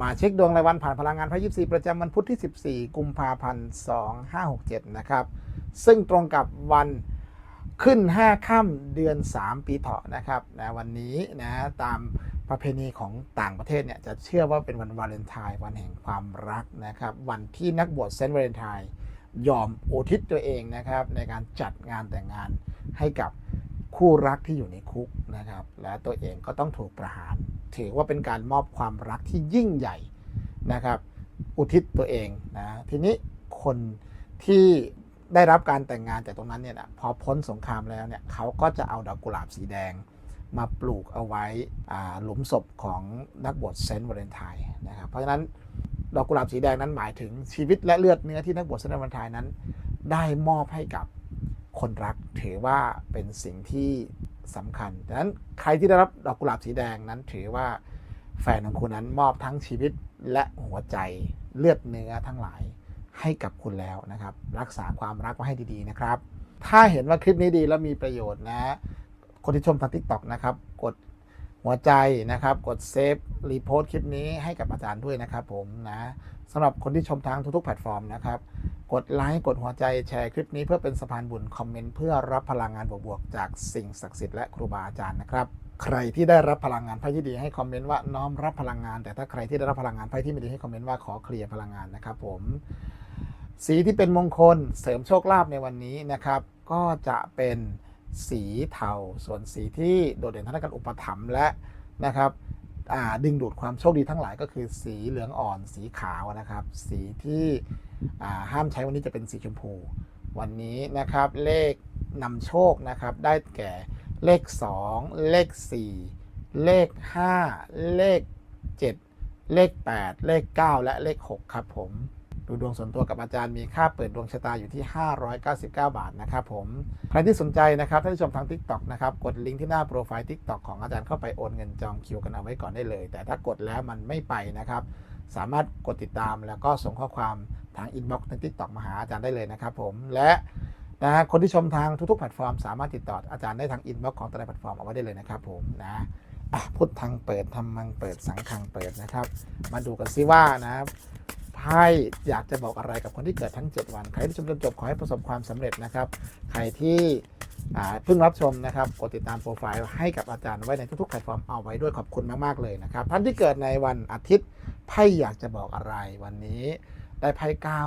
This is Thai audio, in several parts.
มาเช็คดวงรายวันผ่านพลังงานพระยิบสี่ประจำวันพุธที่ 14 กุมภาพันธ์2567 นะครับ ซึ่งตรงกับวันขึ้น 5 ค่ำเดือน 3 ปีเถาะนะครับนะวันนี้นะตามประเพณีของต่างประเทศเนี่ยจะเชื่อว่าเป็นวันวาเลนไทน์วันแห่งความรักนะครับ วันที่นักบวชเซนต์วาเลนไทน์ยอมอุทิศตัวเองนะครับ ในการจัดงานแต่งงานให้กับคู่รักที่อยู่ในคุกนะครับ และตัวเองก็ต้องถูกประหาร ถือว่าเป็นการมอบความรักที่ยิ่งใหญ่นะครับ อุทิศตัวเองนะทีนี้คนที่ได้รับการแต่งงานจากตรงนั้นเนี่ยนะพอพ้นสงครามแล้วเนี่ยเขาก็จะเอาดอกกุหลาบสีแดงมาปลูกเอาไว้หลุมศพของนักบวชเซนต์วาเลนไทน์นะครับเพราะฉะนั้นดอกกุหลาบสีแดงนั้นหมายถึงชีวิตและเลือดเนื้อที่นักบวชเซนต์วาเลนไทน์นั้น ได้มอบให้กับคนรักถือว่าเป็นสิ่งที่ สำคัญดังนั้นใครที่ได้รับดอกกุหลาบสีแดงนั้นถือว่าแฟนของคุณนั้นมอบทั้งชีวิตและหัวใจเลือดเนื้อทั้งหลายให้กับคุณแล้วนะครับ รักษาความรักไว้ให้ดีๆนะครับ ถ้าเห็นว่าคลิปนี้ดีแล้วมีประโยชน์นะ คนที่ชมทางทิกตอกนะครับ กด หัวใจนะครับกดเซฟรีโพสต์คลิปนี้ให้กับอาจารย์ด้วยนะครับผมนะสำหรับคนที่ชมทางทุกๆแพลตฟอร์มนะครับ กดไลค์กดหัวใจแชร์คลิปนี้เพื่อเป็นสะพานบุญคอมเมนต์เพื่อรับพลังงานบวกๆจากสิ่งศักดิ์สิทธิ์และครูบาอาจารย์นะครับใครที่ได้รับพลังงานไพ่ที่ดีให้คอมเมนต์ว่าน้อมรับพลังงาน แต่ถ้าใครที่ได้รับพลังงานไพ่ที่ไม่ดีให้คอมเมนต์ว่าขอเคลียร์พลังงานนะครับผม สีที่เป็นมงคลเสริมโชคลาภในวันนี้นะครับ ก็จะเป็น สีเทา ส่วนสีที่โดดเด่นทางด้านการอุปถัมภ์และนะครับดึงดูดความโชคดีทั้งหลายก็คือสีเหลืองอ่อน สีขาวนะครับ สีที่ห้ามใช้วันนี้จะเป็นสีชมพู วันนี้นะครับเลขนำโชคนะครับได้แก่เลข 2 เลข 4 เลข 5 เลข 7 เลข 8 เลข 9 และเลข 6 ครับผม ดูดวงส่วนตัวกับอาจารย์มีค่าเปิดดวงชะตาอยู่ที่ 599 บาทนะครับผม ใครที่สนใจนะครับท่านผู้ชมทาง TikTok นะครับ กดลิงก์ที่หน้าโปรไฟล์ TikTok ของอาจารย์เข้าไปโอนเงินจองคิวกันเอาไว้ก่อนได้เลย แต่ถ้ากดแล้วมันไม่ไปนะครับ สามารถกดติดตามแล้วก็ส่งข้อความทางอินบ็อกซ์ใน TikTok มาหาอาจารย์ได้เลยนะครับผมและนะฮะคนที่ชมทางทุกๆแพลตฟอร์ม สามารถติดต่ออาจารย์ได้ทางอินบ็อกซ์ของแต่ละแพลตฟอร์มเอาไว้ได้เลยนะครับผมนะอะพุทธังเปิดธรรมังเปิดสังฆังเปิดนะครับ มาดูกันซิว่านะครับ ไพ่อยากจะบอกอะไรกับคนที่เกิดทั้ง 7 วัน ใครที่ชมจนจบขอให้ประสบความสำเร็จนะครับ ใครที่เพิ่งรับชมนะครับ กดติดตามโปรไฟล์ให้กับอาจารย์ไว้ในทุกๆแพลตฟอร์มเอาไว้ด้วยขอบคุณมากๆเลยนะครับ ท่านที่เกิดในวันอาทิตย์ไพ่อยากจะบอกอะไรวันนี้ ได้ไพ่เก้า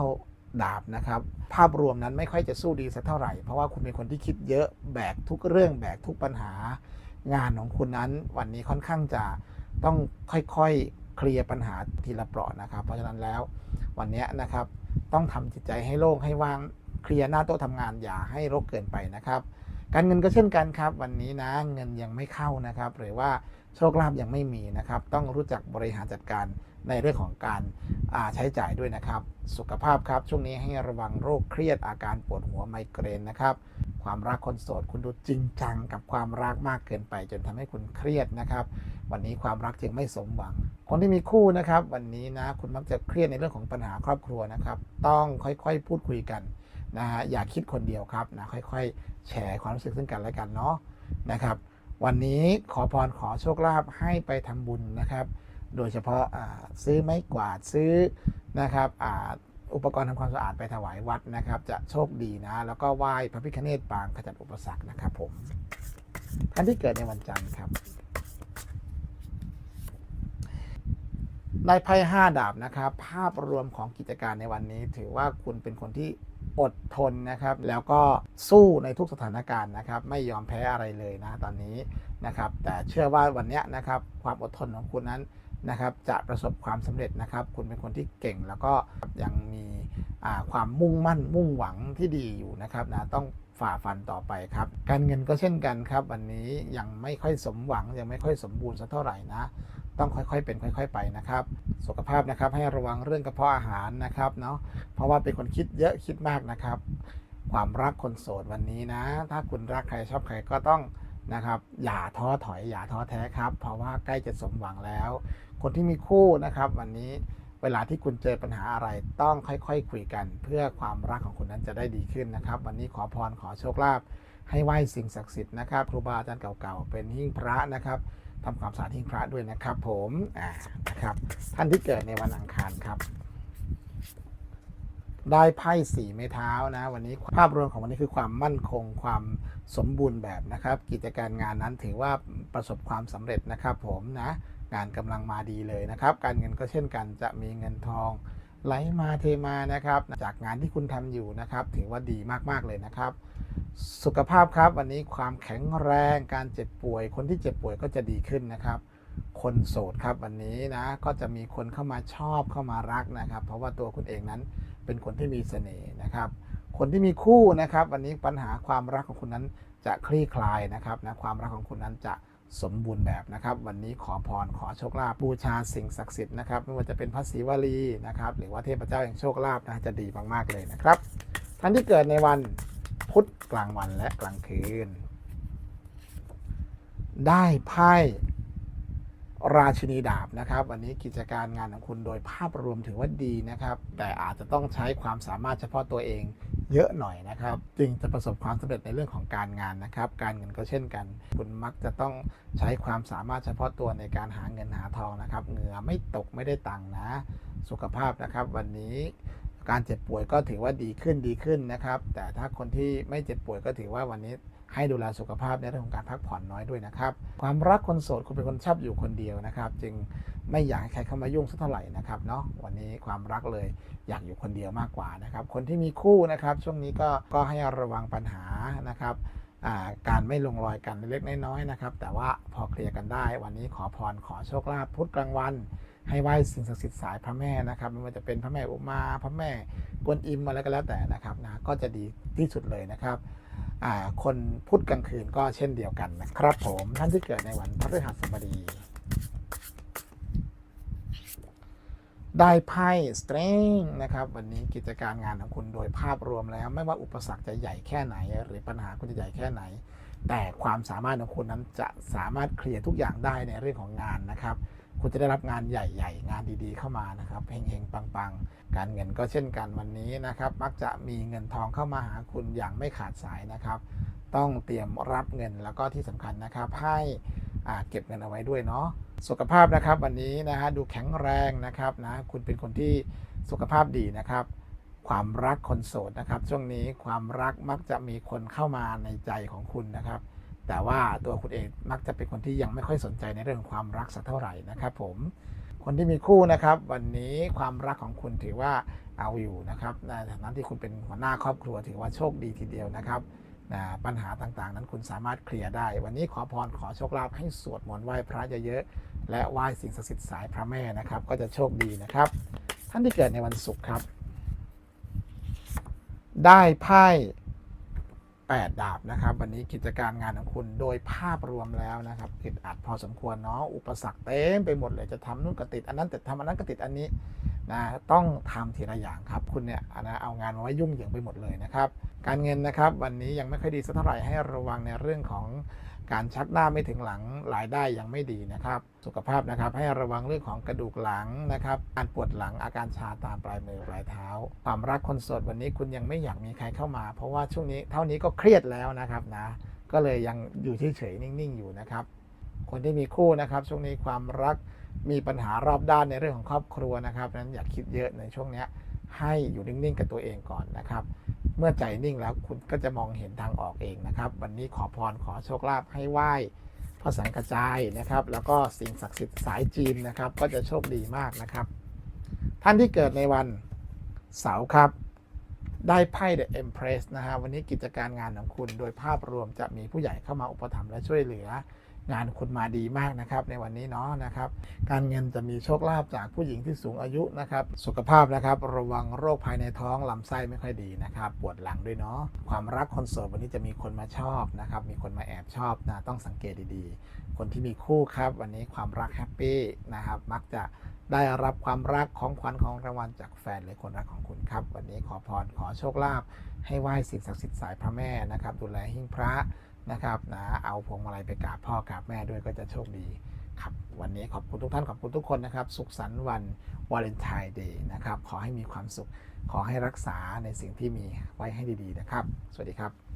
ดาบนะครับ ภาพรวมนั้นไม่ค่อยจะสู้ดีสักเท่าไหร่ เพราะว่าคุณเป็นคนที่คิดเยอะแบกทุกเรื่องแบกทุกปัญหา งานของคุณนั้นวันนี้ค่อนข้างจะต้องค่อยๆเคลียร์ปัญหาทีละเปราะนะครับ เพราะฉะนั้นแล้ว วันนี้นะครับ ต้องทำจิตใจให้โล่งให้ว่างเคลียร์หน้าโต๊ะทำงานอย่าให้รกเกินไปนะครับ การเงินก็เช่นกันครับ วันนี้นะเงินยังไม่เข้านะครับ หรือว่าโชคลาภยังไม่มีนะครับ ต้องรู้จักบริหารจัดการในเรื่องของการใช้จ่ายด้วยนะครับ สุขภาพครับช่วงนี้ให้ระวังโรคเครียดอาการปวดหัวไมเกรนนะครับ ความรักคนโสด คุณดูจริงจังกับความรักมากเกินไป จนทำให้คุณเครียดนะครับ วันนี้ความรักจึงไม่สมหวัง คนที่มีคู่นะครับ วันนี้นะคุณมักจะเครียดในเรื่องของปัญหาครอบครัวนะครับ ต้องค่อยๆ พูดคุยกันนะฮะอย่าคิดคนเดียวครับนะค่อยๆ แชร์ความรู้สึกซึ่งกันและกันเนาะนะครับ วันนี้ขอพรขอโชคลาภให้ไปทำบุญนะครับ โดยเฉพาะอ่าซื้อไม้กวาดซื้อนะครับ อุปกรณ์ทำความสะอาดไปถวายวัดนะครับ จะโชคดีนะ แล้วก็ไหว้พระพิฆเนศปางขจัดอุปสรรคนะครับผมท่านที่เกิดในวันจันทร์ครับได้ไพ่ห้าดาบนะครับ ภาพรวมของกิจการในวันนี้ ถือว่าคุณเป็นคนที่อดทนนะครับ แล้วก็สู้ในทุกสถานการณ์นะครับ ไม่ยอมแพ้อะไรเลยนะตอนนี้นะครับ แต่เชื่อว่าวันนี้นะครับ ความอดทนของคุณนั้น นะครับจะประสบความสำเร็จนะครับ คุณเป็นคนที่เก่งแล้วก็ยังมีความมุ่งมั่นมุ่งหวังที่ดีอยู่นะครับนะต้องฝ่าฟันต่อไปครับ การเงินก็เช่นกันครับ วันนี้ยังไม่ค่อยสมหวังยังไม่ค่อยสมบูรณ์สักเท่าไหร่นะต้องค่อยๆ เป็นค่อย ๆ ไปนะครับ สุขภาพนะครับให้ระวังเรื่องกระเพาะอาหารนะครับเนาะเพราะว่าเป็นคนคิดเยอะคิดมากนะครับ ความรักคนโสดวันนี้นะ ถ้าคุณรักใครชอบใครก็ต้อง นะครับอย่าท้อถอยอย่าท้อแท้ครับ เพราะว่าใกล้จะสมหวังแล้ว คนที่มีคู่นะครับ วันนี้เวลาที่คุณเจอปัญหาอะไรต้องค่อยๆคุยกัน เพื่อความรักของคุณนั้นจะได้ดีขึ้นนะครับ วันนี้ขอพรขอโชคลาภให้ไหว้สิ่งศักดิ์สิทธิ์นะครับครูบาอาจารย์เก่าๆเป็นหิ้งพระนะครับทำความสะอาดหิ้งพระด้วยนะครับ ผมอ่านะครับท่านที่เกิดในวันอังคารครับ ได้ไพ่สีไม้เท้านะ วันนี้ภาพรวมของวันนี้คือความมั่นคงความสมบูรณ์แบบนะครับ กิจการงานนั้นถือว่าประสบความสำเร็จนะครับ ผมนะงานกำลังมาดีเลยนะครับ การเงินก็เช่นกันจะมีเงินทองไหลมาเทมานะครับ จากงานที่คุณทำอยู่นะครับ ถือว่าดีมากๆเลยนะครับ สุขภาพครับวันนี้ความแข็งแรงการเจ็บป่วย คนที่เจ็บป่วยก็จะดีขึ้นนะครับคนโสดครับวันนี้นะก็จะมีคนเข้ามาชอบเข้ามารักนะครับ เพราะว่าตัวคุณเองนั้น เป็นคนที่มีเสน่ห์นะครับ คนที่มีคู่นะครับ วันนี้ปัญหาความรักของคุณนั้นจะคลี่คลายนะครับนะความรักของคุณนั้นจะสมบูรณ์แบบนะครับ วันนี้ขอพรขอโชคลาภบูชาสิ่งศักดิ์สิทธิ์นะครับไม่ว่าจะเป็นพระศรีวลีนะครับ หรือว่าเทพเจ้าแห่งโชคลาภนะจะดีมากๆเลยนะครับ ท่านที่เกิดในวันพุธกลางวันและกลางคืน ได้ไพ่ ราชินีดาบนะครับวันนี้กิจการงานของคุณโดยภาพรวมถือว่าดีนะครับ แต่อาจจะต้องใช้ความสามารถเฉพาะตัวเองเยอะหน่อยนะครับ จึงจะประสบความสำเร็จในเรื่องของการงานนะครับ การเงินก็เช่นกัน คุณมักจะต้องใช้ความสามารถเฉพาะตัวในการหาเงินหาทองนะครับเหงื่อไม่ตกไม่ได้ตังค์นะ สุขภาพนะครับ วันนี้การเจ็บป่วยก็ถือว่าดีขึ้นดีขึ้นนะครับ แต่ถ้าคนที่ไม่เจ็บป่วยก็ถือว่าวันนี้ ให้ดูแลสุขภาพในเรื่องของการพักผ่อนน้อยด้วยนะครับ ความรักคนโสดคุณเป็นคนชอบอยู่คนเดียวนะครับ จึงไม่อยากให้ใครเข้ามายุ่งสักเท่าไหร่นะครับเนาะวันนี้ความรักเลยอยากอยู่คนเดียวมากกว่านะครับ คนที่มีคู่นะครับ ช่วงนี้ก็ก็ให้ระวังปัญหานะครับการไม่ลงรอยกันเล็กๆน้อยๆนะครับ แต่ว่าพอเคลียร์กันได้ วันนี้ขอพรขอโชคลาภพุธกลางวัน ให้ไหว้สิ่งศักดิ์สิทธิ์สายพระแม่นะครับไม่ว่าจะเป็นพระแม่อุมา พระแม่กวนอิมอะไรก็แล้วแต่นะครับนะก็จะดีที่สุดเลยนะครับ คนพุธกลางคืนก็เช่นเดียวกันนะครับผมท่านที่เกิดในวันพฤหัสบดี ได้ไพ่สเตรงนะครับ วันนี้กิจการงานของคุณโดยภาพรวมแล้ว ไม่ว่าอุปสรรคจะใหญ่แค่ไหน หรือปัญหาคุณจะใหญ่แค่ไหน แต่ความสามารถของคุณนั้นจะสามารถเคลียร์ทุกอย่างได้ในเรื่องของงานนะครับ คุณจะได้รับงานใหญ่ๆ งานดีๆ เข้ามานะครับเฮงๆ ปังๆ การเงินก็เช่นกันวันนี้นะครับ มักจะมีเงินทองเข้ามาหาคุณอย่างไม่ขาดสายนะครับ ต้องเตรียมรับเงินแล้วก็ที่สำคัญนะครับให้เก็บเงินเอาไว้ด้วยเนาะสุขภาพนะครับวันนี้นะฮะดูแข็งแรงนะครับนะคุณเป็นคนที่สุขภาพดีนะครับ ความรักคนโสดนะครับ ช่วงนี้ความรักมักจะมีคนเข้ามาในใจของคุณนะครับ แต่ว่าตัวคุณเองมักจะเป็นคนที่ยังไม่ค่อยสนใจในเรื่องความรักสักเท่าไหร่นะครับผมคนที่มีคู่นะครับวันนี้ความรักของคุณถือว่าเอาอยู่นะครับในฐานะที่คุณเป็นหัวหน้าครอบครัวถือว่าโชคดีทีเดียวนะครับนะปัญหาต่างๆ นั้นคุณสามารถเคลียร์ได้ วันนี้ขอพรขอโชคลาภให้สวดมนต์ไหว้พระเยอะๆและไหว้สิ่งศักดิ์สิทธิ์สายพระแม่นะครับ ก็จะโชคดีนะครับ ท่านที่เกิดในวันศุกร์ครับ ได้ไพ่ 8 ดาบนะครับ วันนี้กิจการงานของคุณโดยภาพรวมแล้วนะครับอึดอัดพอสมควรเนาะอุปสรรคเต็มไปหมดเลยจะทำนู่นก็ติด อันนั้นแต่ทำอันนั้นก็ติดอันนี้นะต้องทำทีละอย่างครับ คุณเนี่ยนะเอางานมาไว้ยุ่งเหยิงไปหมดเลยนะครับ การเงินนะครับ วันนี้ยังไม่ค่อยดีสักเท่าไหร่ให้ระวังในเรื่องของ การชักหน้าไม่ถึงหลังรายได้ยังไม่ดีนะครับ สุขภาพนะครับให้ระวังเรื่องของกระดูกหลังนะครับการปวดหลังอาการชาตามปลายมือปลายเท้า ความรักคนโสดวันนี้คุณยังไม่อยากมีใครเข้ามา เพราะว่าช่วงนี้เท่านี้ก็เครียดแล้วนะครับนะ ก็เลยยังอยู่เฉยๆนิ่งๆอยู่นะครับ คนที่มีคู่นะครับ ช่วงนี้ความรักมีปัญหารอบด้านในเรื่องของครอบครัวนะครับนั้นอย่าคิดเยอะในช่วงนี้ให้อยู่นิ่งๆกับตัวเองก่อนนะครับ เมื่อใจนิ่งแล้วคุณก็จะมองเห็นทางออกเองนะครับ วันนี้ขอพรขอโชคลาภให้ไหว้พระสังกระจายนะครับ แล้วก็สิ่งศักดิ์สิทธิ์สายจีนนะครับ ก็จะโชคดีมากนะครับ ท่านที่เกิดในวันเสาร์ครับได้ไพ่ The Empress นะฮะวันนี้กิจการงานของคุณโดยภาพรวมจะมีผู้ใหญ่เข้ามาอุปถัมภ์และช่วยเหลือ งานคุณมาดีมากนะครับ ในวันนี้เนาะนะครับ การเงินจะมีโชคลาภจากผู้หญิงที่สูงอายุนะครับ สุขภาพนะครับระวังโรคภายในท้องลำไส้ไม่ค่อยดีนะครับ ปวดหลังด้วยเนาะความรักคนโสดวันนี้จะมีคนมาชอบนะครับ มีคนมาแอบชอบนะต้องสังเกตดีๆ คนที่มีคู่ครับ วันนี้ความรักแฮปปี้นะครับ มักจะได้รับความรักของขวัญของรางวัลจากแฟนหรือคนรักของคุณครับ วันนี้ขอพรขอโชคลาภให้ไหว้สิ่งศักดิ์สิทธิ์สายพระแม่นะครับ ดูแลหิ้งพระ นะครับนะเอาพวงมาลัยไปกราบพ่อกราบแม่ด้วยก็จะโชคดีครับวันนี้ขอบคุณทุกท่านขอบคุณทุกคนนะครับ สุขสันต์วันวาเลนไทน์เดย์นะครับ ขอให้มีความสุข ขอให้รักษาในสิ่งที่มีไว้ให้ดีๆนะครับ สวัสดีครับ